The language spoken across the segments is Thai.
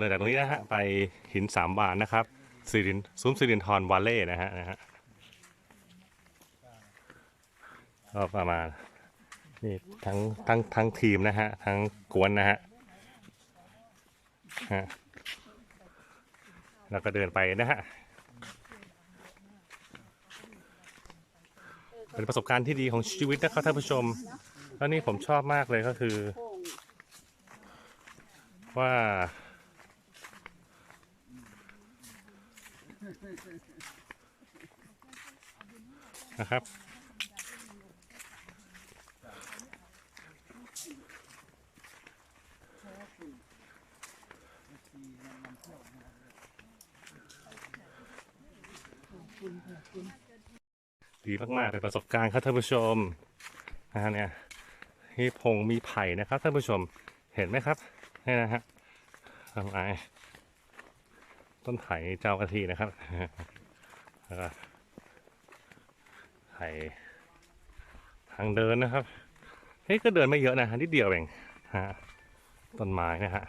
เลยจากตรงนี้นะฮะไปหินสามบานนะครับสิรินซุ้มสิรินทรวาเล่นะฮะนะฮะก็ประมาณนี่ทั้งทั้งทั้งทีมนะฮะทั้งกวนนะฮะฮะแล้วก็เดินไปนะฮะเป็นประสบการณ์ที่ดีของชีวิตนะครับท่านผู้ชมแล้วนี่ผมชอบมากเลยก็คือ ว่า นะครับดีมากๆเป็นประสบการณ์ครับท่านผู้ชมนะฮะเนี่ยมีพงมีไผ่นะครับท่านผู้ชมเห็นไหมครับนี่นะฮะทำไม ต้นไผ่เจ้ากะทินะครับแล้วก็ไผ่ทางเดินนะครับเฮ้ยก็เดินไม่เยอะนะนิดเดียวเองฮะต้นไม้นะฮะ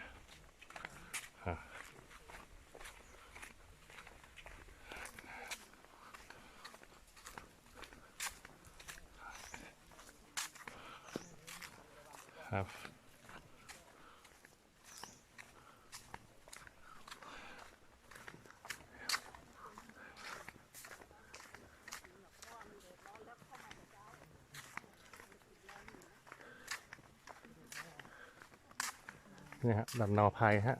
นี่ฮะลำนอภัยฮะ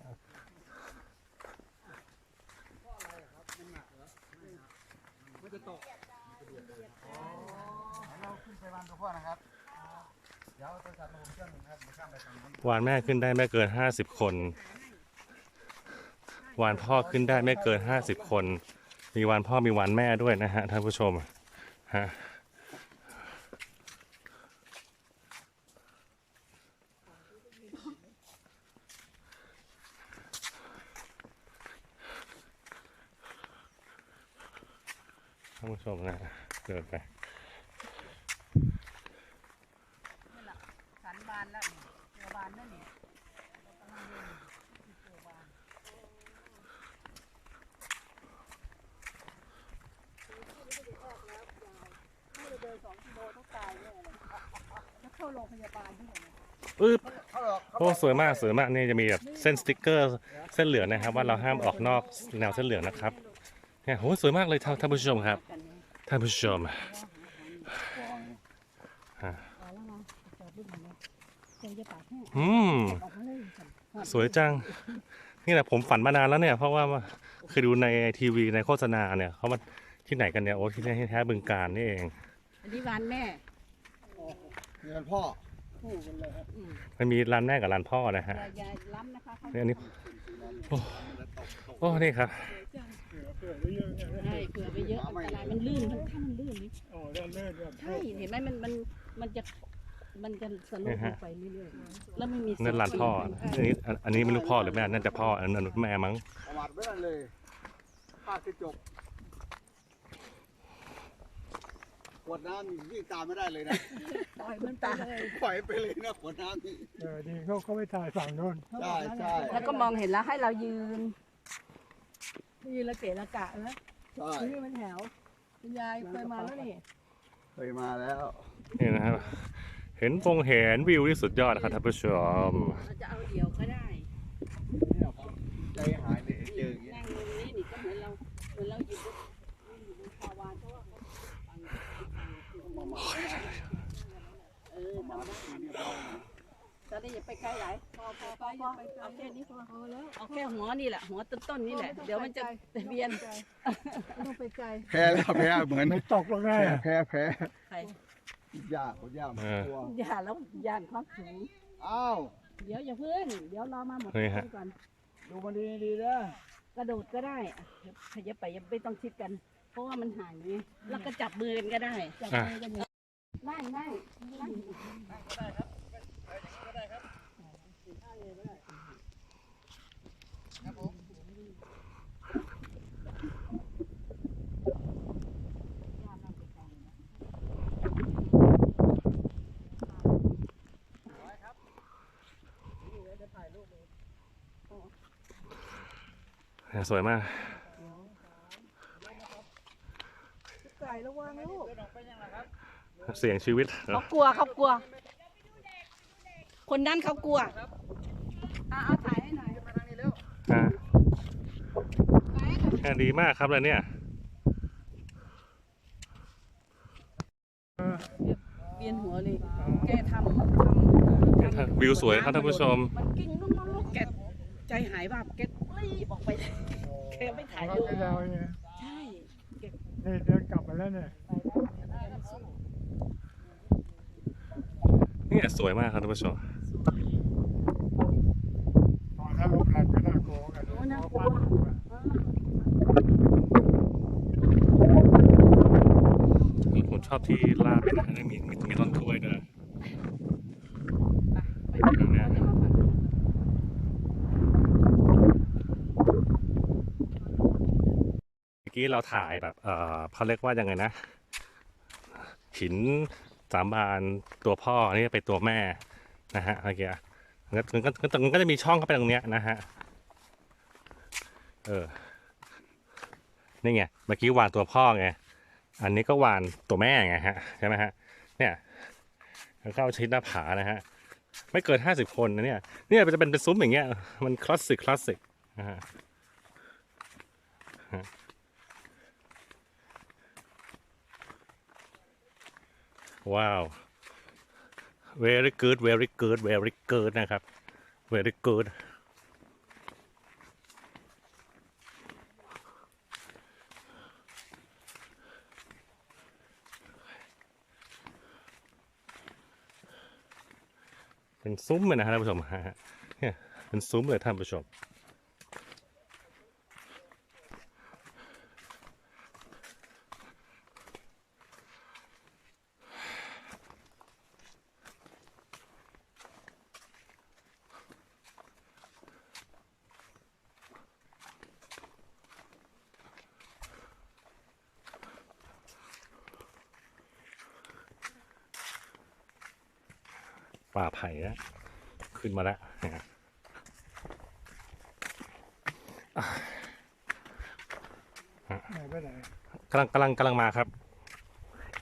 เราขึ้นไปวันตัวพ่อนะครับ เดี๋ยวโทรศัพท์มาผมเครื่องหนึงครับมาข้ามไปทางนู้นวานแม่ขึ้นได้ไม่เกินห้าสิบคน วานพ่อขึ้นได้ไม่เกินห้าสิบคน มีวานพ่อมีวานแม่ด้วยนะฮะท่านผู้ชมฮะ ท่านผู้ชมนะเดินไปสันบานแล้วนี่เจอบานแล้วนี่แล้วเข้าโรงพยาบาลที่ไหนเนี่ยปึ๊บเขาหรอกเขาโอ้สวยมากสวยมากนี่จะมีแบบเส้นสติ๊กเกอร์ เส้นเหลืองนะครับ ว่าเราห้ามออกนอกแนวเส้นเหลืองนะครับ เนี่ยโหสวยมากเลยท่านท่านผู้ชมครับกันเนี่ยท่านผู้ชมเอาแล้วนะจอดรูปหน่อยนะเจอจะปากแห้งอืมออกมาเลยสวยจัง นี่แหละผมฝันมานานแล้วเนี่ย เพราะว่าเคยดูในทีวีในโฆษณาเนี่ยเขามาที่ไหนกันเนี่ยโอ้ที่นี่ที่แท้บึงการนี่เองอันนี้วานแม่เงินพ่อคู่กันเลยอืมมันมีร้านแม่กับร้านพ่อนะฮะอย่าอย่าล้ำนะคะ เขาเนี่ยอันนี้โอ้นี่ครับใช่เผื่อไปเยอะอันตรายมันลื่นมันถ้ามันลื่นนี่ใช่เห็นไหมมันมันมันจะมันจะสโลนี่ปฮะลงไปเรื่อยๆแล้วไม่มีนั่นร้านพ่ออันนี้อันนี้ไม่รู้พ่อหรือแม่น่าจะพ่ออันนั้นแม่มั้งประมาทไม่ได้เลยพาดกระจกขวดน้ำวิ่งตามไม่ได้เลยนะปล่อยมันไปเลยปล่อยไปเลยนะขวดน้ำนี่เออดีเขาเขาไปถ่ายฝั่งโน้นใช่ใช่แล้วก็มองเห็นแล้วให้เรายืน ยืนละเกะละกะนะใช่นี่มันแถวคุณยายเคยมาแล้วนี่เคยมาแล้ว นี่นะครับ เห็นฟงเห็นวิวที่สุดยอดนะครับท่านผู้ชมเราจะเอาเดี่ยวก็ได้ เนี่ยผมใจหายเลยเจออย่างเงี้ย นั่งตรงนี้นี่ก็เหมือนเราเหมือนเราอยู่บนอยู่บนคาวานเพราะว่าเขาฟังเออทำได้ ตอนนี้อย่าไปไกลหลายพอพอพอพอเอาแค่นี้พอพอแล้วเอาแค่หัวนี่แหละหัวต้นๆนี่แหละ เดี๋ยวมันจะเบียนต้องไปไกลแพ้แล้วแพ้เหมือนไม่ตกลงได้แพ้อะแพ้แพ้ใครยากคนยากกลัวอย่าแล้วย่านความสูงอ้าวเดี๋ยวอย่าเพิ่งเดี๋ยวรอมาหมดนี่ฮะก่อนดูมันดีดีๆนะกระโดดก็ได้ขยับไปยังไม่ต้องชิดกัน เพราะว่ามันห่างไงแล้วก็จับมือกันก็ได้จับมือกันอย่างนั่งนั่งนั่งเสวยมาก ไก่ระวังลูกเสี่ยงชีวิตเหรเขาอกลัวเขากลัว คนนั้นเขากลัวอะเอาถ่ายให้หน่อยมาทางนี้เร็วอ่าไปค่ะแค่ดีมากครับเลยเนี่ย เวียนหัวเลย แกทำทำวิวสวยครับท่านผู้ชม มันกิ้งนุ่มๆลูกแกใจหายว่าบแก รีบออกไปแกไม่ถ่ายเขารูปไปแล้วเนี่ยใช่นี่เดินกลับมาแล้วเนี่ยเนี่ยสวยมากครับท่านผู้ชมตอนถ้าลบแรงก็น่ากลัวกันเลยเพราะปั้นอยู่อะผมชอบที่ลาดเป็นนะมีมีมีต้นกล้วยด้วย ไปไปไปเราจะมาฝัน เมื่อ กี้เราถ่ายแบบเออเขาเรียกว่ายังไงนะหินสามบานตัวพ่ออันนี่เป็นตัวแม่นะฮะเมื่อกี้มันก็มันก็มันก็จะมีช่องเข้าไปตรงเนี้ยนะฮะเออนี่ไงเมื่อกี้วานตัวพ่อไงอันนี้ก็วานตัวแม่ไงฮะใช่ไหมฮะเนี่ยเข้าชิดหน้าผานะฮะไม่เกินห้าสิบคนนะเนี่ยเนี่ยจะเป็นเป็นซุ้มอย่างเงี้ยมันคลาสสิกคลาสสิกนะฮะ ว้าว very good very good very good นะครับ very good เป็นซุ้มเลยนะฮะท่านผู้ชมฮะเนี่ยเป็นซุ้มเลยท่านผู้ชม ป่าไผ่แล้วขึ้นมาแล้วนะฮะไหนไปไหนกำลังกำลังกำลังมาครับ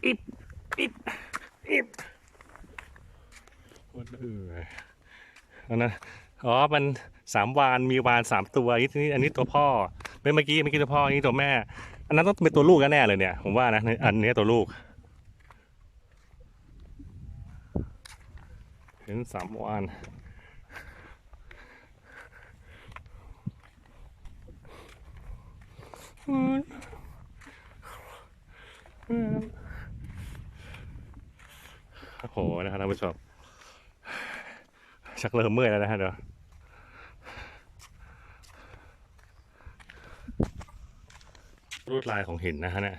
อิบอิบอิบโคตรเอืออันนั้นอ๋อมันสามวานมีวานสามตัวอันนี้อันนี้ตัวพ่อเป็นเมื่อกี้เมื่อกี้ตัวพ่ออันนี้ตัวแม่ อันนั้นต้องเป็นตัวลูกแน่ๆเลยเนี่ย ผมว่านะอันนี้ตัวลูก เห็นสามวานโอ้โหนะครับท่านผู้ชมชักเริ่มเมื่อยแล้วนะฮะเดี๋ยวรูดลายของหินนะฮะเนี่ย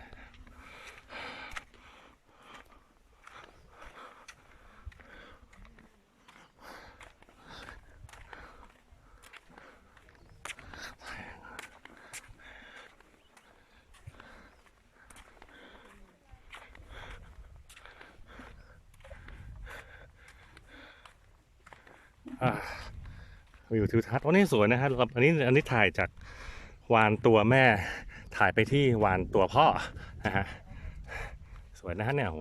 วิวทิวทัศน์โอ้นี่สวยนะครับอันนี้อันนี้ถ่ายจากวานตัวแม่ ถ่ายไปที่วานตัวพ่อนะฮะสวยนะฮะเนี่ยโห